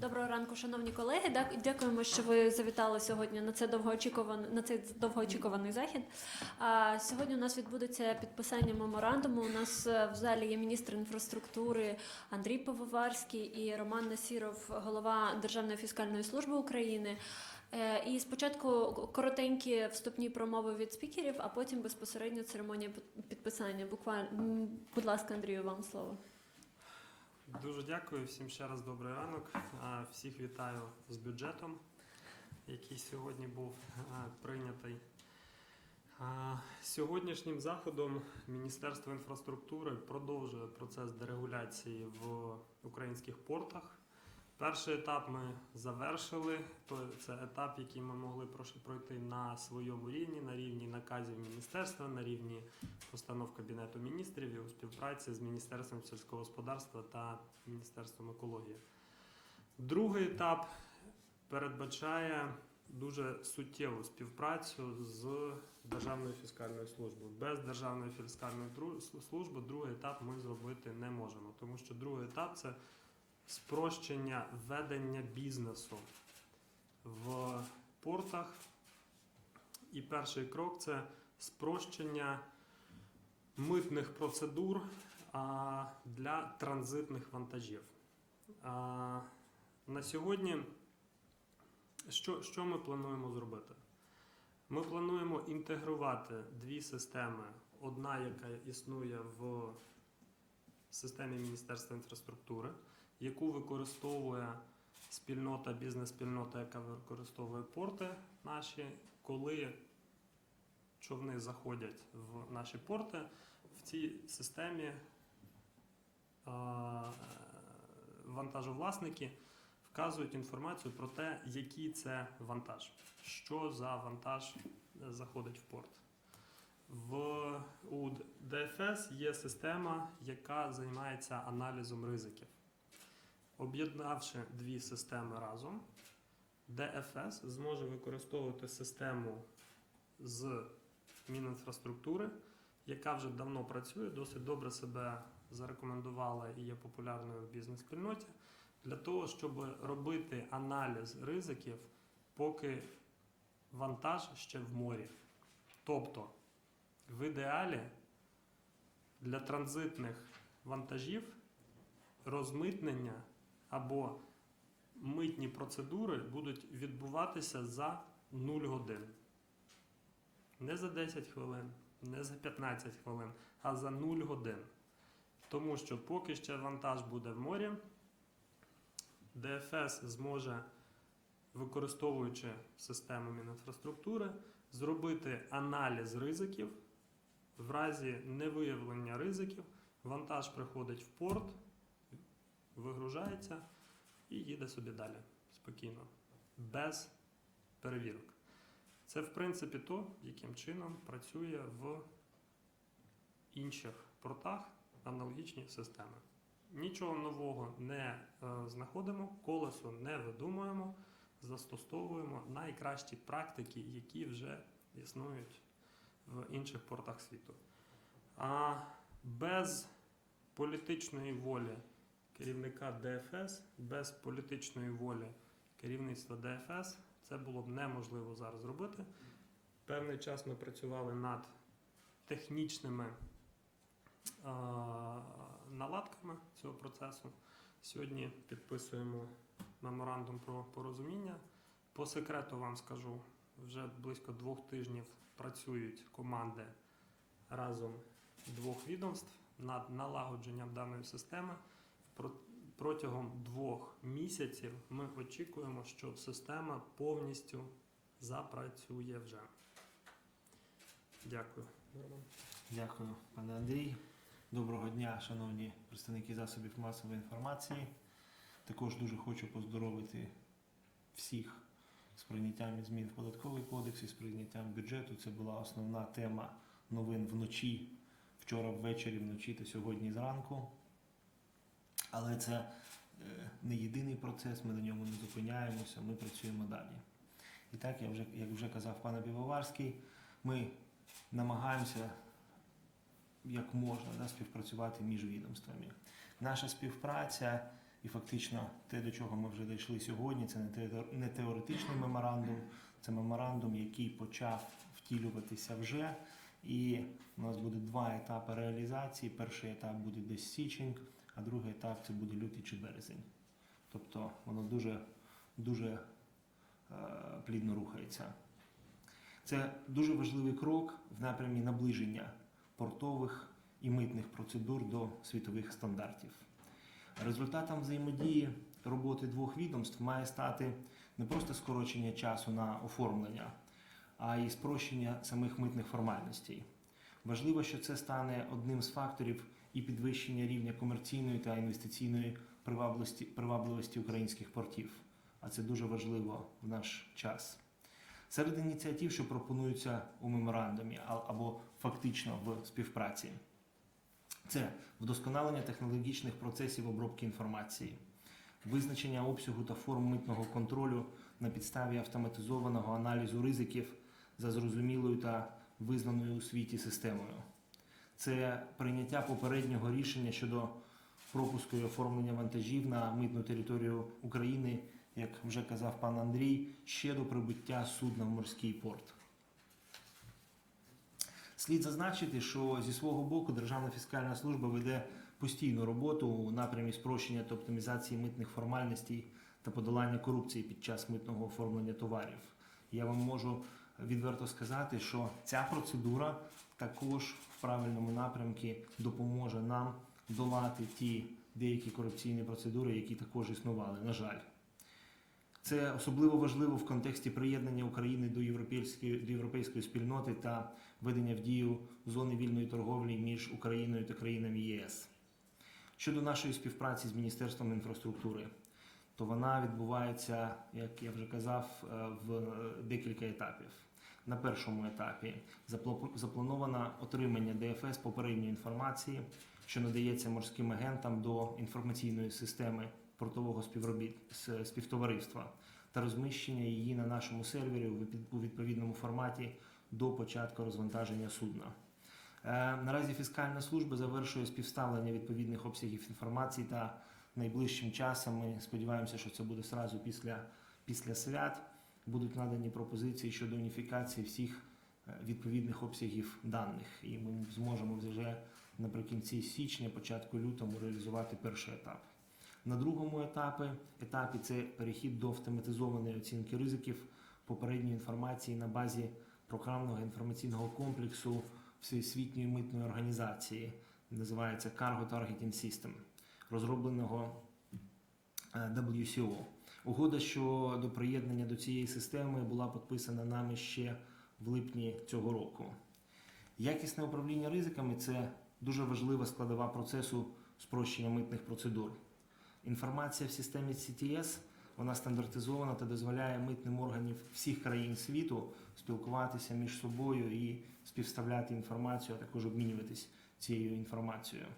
Доброго ранку, шановні колеги. Дякуємо, що ви завітали сьогодні на це довгоочікуваний на цей довгоочікуваний захід. А сьогодні у нас відбудеться підписання меморандуму. У нас е, в залі є міністр інфраструктури Андрій Пивоварський і Роман Насіров, голова Державної фіскальної служби України. Е, І спочатку коротенькі вступні промови від спікерів, а потім безпосередньо церемонія підписання. Буквально, будь ласка, Андрію, вам слово. Дуже дякую всім ще раз добрий ранок. Всіх вітаю з бюджетом, який сьогодні був прийнятий. Сьогоднішнім заходом Міністерство інфраструктури продовжує процес дерегуляції в українських портах. Перший етап ми завершили. Це етап, який ми могли пройти на своєму рівні, на рівні наказів міністерства, на рівні постанов Кабінету міністрів і у співпраці з Міністерством сільського господарства та Міністерством екології. Другий етап передбачає дуже суттєву співпрацю з Державною фіскальною службою. Без Державної фіскальної служби другий етап ми зробити не можемо, тому що другий етап це спрощення ведення бізнесу в портах. І перший крок це спрощення митних процедур для транзитних вантажів. На сьогодні, що, що ми плануємо зробити? Ми плануємо інтегрувати дві системи. Одна, яка існує в системі Міністерства інфраструктури, яку використовує спільнота, бізнес-спільнота, яка використовує порти наші, коли човни заходять в наші порти, в цій системі а, вантажовласники вказують інформацію про те, який це вантаж, що за вантаж е, заходить в порт. В, у ДФС є система, яка займається аналізом ризиків. Об'єднавши дві системи разом, ДФС зможе використовувати систему з Мінінфраструктури, яка вже давно працює, досить добре себе зарекомендувала і є популярною в бізнес-спільноті, для того, щоб робити аналіз ризиків, поки вантаж ще в морі. Тобто, в ідеалі для транзитних вантажів розмитнення або митні процедури будуть відбуватися за 0 годин. Не за 10 хвилин, не за 15 хвилин, а за 0 годин. Тому що поки ще вантаж буде в морі, ДФС зможе, використовуючи систему Мінінфраструктури, зробити аналіз ризиків. В разі невиявлення ризиків вантаж приходить в порт, вигружається і їде собі далі спокійно, без перевірок. Це, в принципі, то, яким чином працює в інших портах аналогічні системи. Нічого нового не е, знаходимо, колесо не видумуємо, застосовуємо найкращі практики, які вже існують в інших портах світу. А без політичної волі керівника ДФС, без політичної волі керівництва ДФС це було б неможливо зараз зробити. Певний час ми працювали над технічними наладками цього процесу. Сьогодні підписуємо меморандум про порозуміння. По секрету вам скажу, вже близько двох тижнів працюють команди разом двох відомств над налагодженням даної системи. Про- Протягом двох місяців ми очікуємо, що система повністю запрацює вже. Дякую. Дякую, пане Андрій. Доброго дня, шановні представники засобів масової інформації. Також дуже хочу поздоровити всіх з прийняттям змін в податковий кодекс і з прийняттям бюджету. Це була основна тема новин вночі, вчора ввечері, вночі та сьогодні зранку. Але це е, не єдиний процес, ми на ньому не зупиняємося, ми працюємо далі. І так, я вже, як вже казав пан Півоварський, ми намагаємося як можна да, співпрацювати між відомствами. Наша співпраця і фактично те, до чого ми вже дійшли сьогодні, це не теоретичний меморандум, це меморандум, який почав втілюватися вже. І у нас буде два етапи реалізації. Перший етап буде десь січень, а другий етап це буде лютий чи березень. Тобто воно дуже, дуже е, плідно рухається. Це дуже важливий крок в напрямі наближення портових і митних процедур до світових стандартів. Результатом взаємодії роботи двох відомств має стати не просто скорочення часу на оформлення, а й спрощення самих митних формальностей. Важливо, що це стане одним з факторів і підвищення рівня комерційної та інвестиційної привабливості, привабливості українських портів. А це дуже важливо в наш час. Серед ініціатив, що пропонуються у меморандумі або фактично в співпраці, це вдосконалення технологічних процесів обробки інформації, визначення обсягу та форм митного контролю на підставі автоматизованого аналізу ризиків за зрозумілою та визнаною у світі системою. Це прийняття попереднього рішення щодо пропуску і оформлення вантажів на митну територію України, як вже казав пан Андрій, ще до прибуття судна в морський порт. Слід зазначити, що зі свого боку Державна фіскальна служба веде постійну роботу у напрямі спрощення та оптимізації митних формальностей та подолання корупції під час митного оформлення товарів. Я вам можу відверто сказати, що ця процедура також в правильному напрямку допоможе нам долати ті деякі корупційні процедури, які також існували, на жаль. Це особливо важливо в контексті приєднання України до європейської, до європейської спільноти та введення в дію зони вільної торговлі між Україною та країнами ЄС. Щодо нашої співпраці з Міністерством інфраструктури, то вона відбувається, як я вже казав, е, в е, декілька етапів. На першому етапі заплановано отримання ДФС попередньої інформації, що надається морським агентам до інформаційної системи портового співтовариства та розміщення її на нашому сервері у відповідному форматі до початку розвантаження судна. Е, Наразі фіскальна служба завершує співставлення відповідних обсягів інформації та найближчим часом ми сподіваємося, що це буде сразу після, після свят. Будуть надані пропозиції щодо уніфікації всіх е, відповідних обсягів даних, і ми зможемо вже наприкінці січня, початку лютого реалізувати перший етап. На другому етапі, етапі це перехід до автоматизованої оцінки ризиків попередньої інформації на базі програмного інформаційного комплексу Всесвітньої митної організації, називається Cargo Targeting System, розробленого е, WCO. Угода щодо приєднання до цієї системи була підписана нами ще в липні цього року. Якісне управління ризиками це дуже важлива складова процесу спрощення митних процедур. Інформація в системі CTS вона стандартизована та дозволяє митним органам всіх країн світу спілкуватися між собою і співставляти інформацію, а також обмінюватись цією інформацією.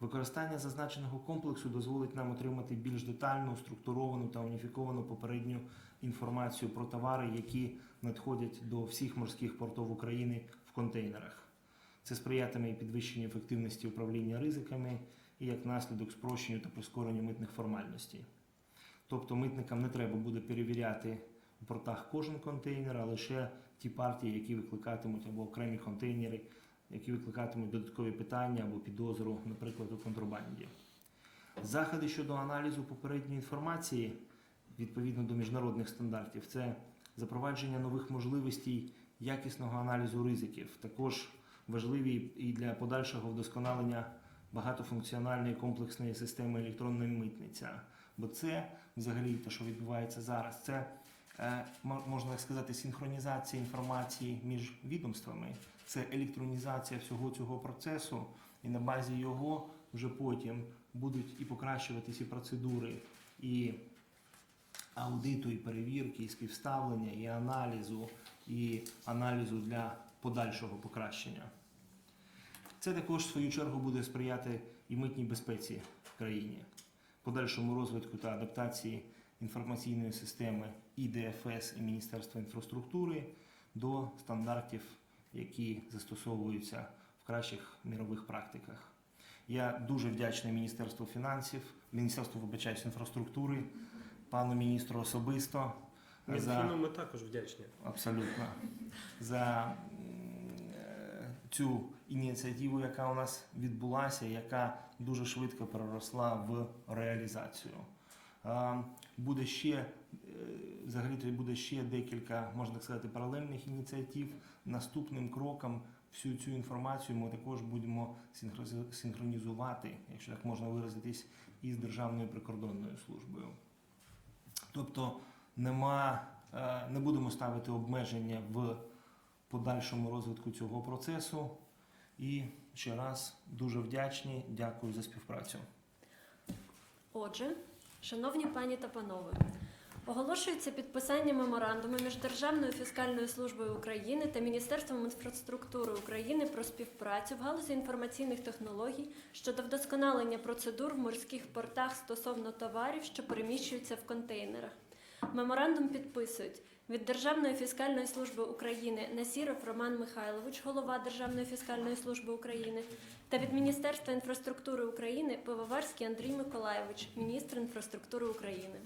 Використання зазначеного комплексу дозволить нам отримати більш детальну, структуровану та уніфіковану попередню інформацію про товари, які надходять до всіх морських портів України в контейнерах. Це сприятиме і підвищенню ефективності управління ризиками і як наслідок спрощенню та прискоренню митних формальностей. Тобто митникам не треба буде перевіряти у портах кожен контейнер, а лише ті партії, які викликатимуть або окремі контейнери, які викликатимуть додаткові питання або підозру, наприклад, у контрабанді. Заходи щодо аналізу попередньої інформації відповідно до міжнародних стандартів це запровадження нових можливостей якісного аналізу ризиків, також важливі і для подальшого вдосконалення багатофункціональної комплексної системи електронної митниця. Бо це взагалі те, що відбувається зараз, це можна так сказати, синхронізація інформації між відомствами, це електронізація всього цього процесу, і на базі його вже потім будуть і покращуватися процедури, і аудиту, і перевірки, і співставлення, і аналізу, і аналізу для подальшого покращення. Це також в свою чергу буде сприяти і митній безпеці в країні, подальшому розвитку та адаптації інформаційної системи і ДФС і Міністерства інфраструктури до стандартів, які застосовуються в кращих мірових практиках. Я дуже вдячний Міністерству фінансів, Міністерству вибачаюсь, інфраструктури, пану міністру особисто за ми також вдячні. абсолютно за е, цю ініціативу, яка у нас відбулася, яка дуже швидко переросла в реалізацію. Е, Буде ще взагалі то буде ще декілька, можна так сказати, паралельних ініціатив. Наступним кроком всю цю інформацію ми також будемо синхронізувати, якщо так можна виразитись, із Державною прикордонною службою. Тобто нема, е, не будемо ставити обмеження в подальшому розвитку цього процесу. І ще раз дуже вдячні, дякую за співпрацю. Отже, шановні пані та панове, оголошується підписання меморандуму між Державною фіскальною службою України та Міністерством інфраструктури України про співпрацю в галузі інформаційних технологій щодо вдосконалення процедур в морських портах стосовно товарів, що переміщуються в контейнерах. Меморандум підписують від Державної фіскальної служби України Насіров Роман Михайлович, голова Державної фіскальної служби України, та від Міністерства інфраструктури України Пивоварський Андрій Миколайович, міністр інфраструктури України.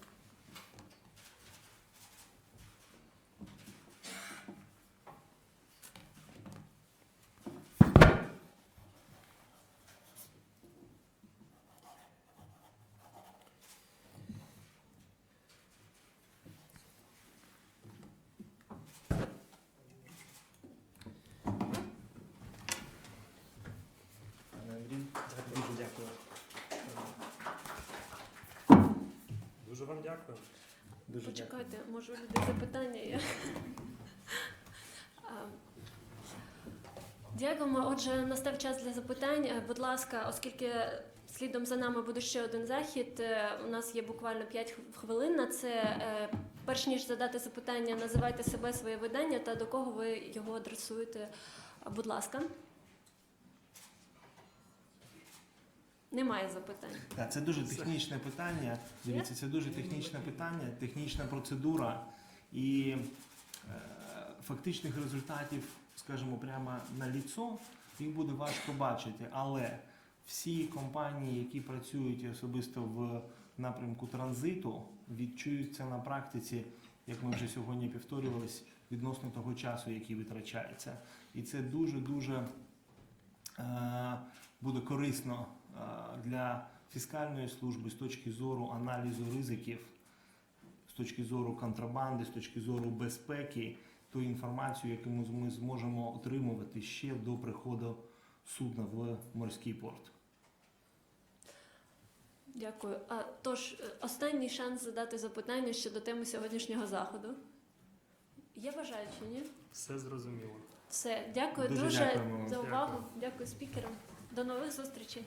Дякую. Дуже вам дякую. Дуже Почекайте, може у людей запитання є. Дякуємо. Отже, настав час для запитань. Е, Будь ласка, оскільки слідом за нами буде ще один захід, е, у нас є буквально 5 хвилин на це. Е, Перш ніж задати запитання, називайте себе своє видання та до кого ви його адресуєте. Будь ласка. Немає запитань. Так, це дуже технічне питання. Дивіться, це дуже технічне питання, технічна процедура і е, фактичних результатів, скажімо, прямо на ліцо, їх буде важко бачити. Але всі компанії, які працюють особисто в напрямку транзиту, відчують це на практиці, як ми вже сьогодні повторювались, відносно того часу, який витрачається. І це дуже дуже е, буде корисно для фіскальної служби з точки зору аналізу ризиків, з точки зору контрабанди, з точки зору безпеки, ту інформацію, яку ми зможемо отримувати ще до приходу судна в морський порт. Дякую. А тож, е, останній шанс задати запитання щодо теми сьогоднішнього заходу. Є бажаючі, ні? Все зрозуміло. Все, дякую Дуже дуже, за Дякую. увагу. Дякую спікерам. До нових зустрічей.